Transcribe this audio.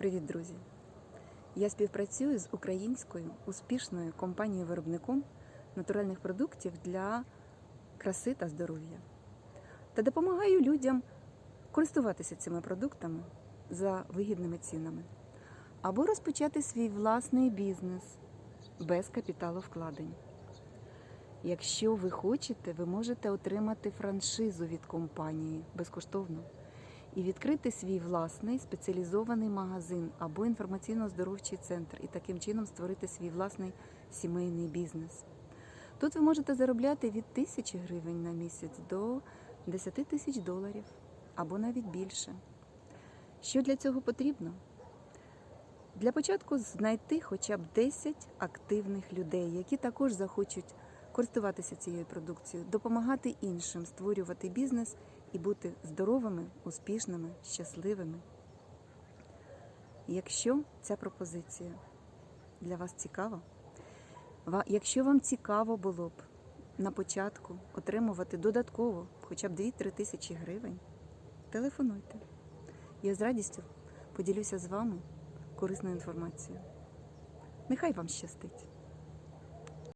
Привіт, друзі! Я співпрацюю з українською успішною компанією-виробником натуральних продуктів для краси та здоров'я та допомагаю людям користуватися цими продуктами за вигідними цінами або розпочати свій власний бізнес без капіталовкладень. Якщо ви хочете, ви можете отримати франшизу від компанії безкоштовно і відкрити свій власний спеціалізований магазин або інформаційно-здоровчий центр, і таким чином створити свій власний сімейний бізнес. Тут ви можете заробляти від тисячі гривень на місяць до 10 тисяч доларів або навіть більше. Що для цього потрібно? Для початку знайти хоча б 10 активних людей, які також захочуть користуватися цією продукцією, допомагати іншим створювати бізнес і бути здоровими, успішними, щасливими. Якщо ця пропозиція для вас цікава, якщо вам цікаво було б на початку отримувати додатково хоча б 2-3 тисячі гривень, телефонуйте. Я з радістю поділюся з вами корисною інформацією. Нехай вам щастить!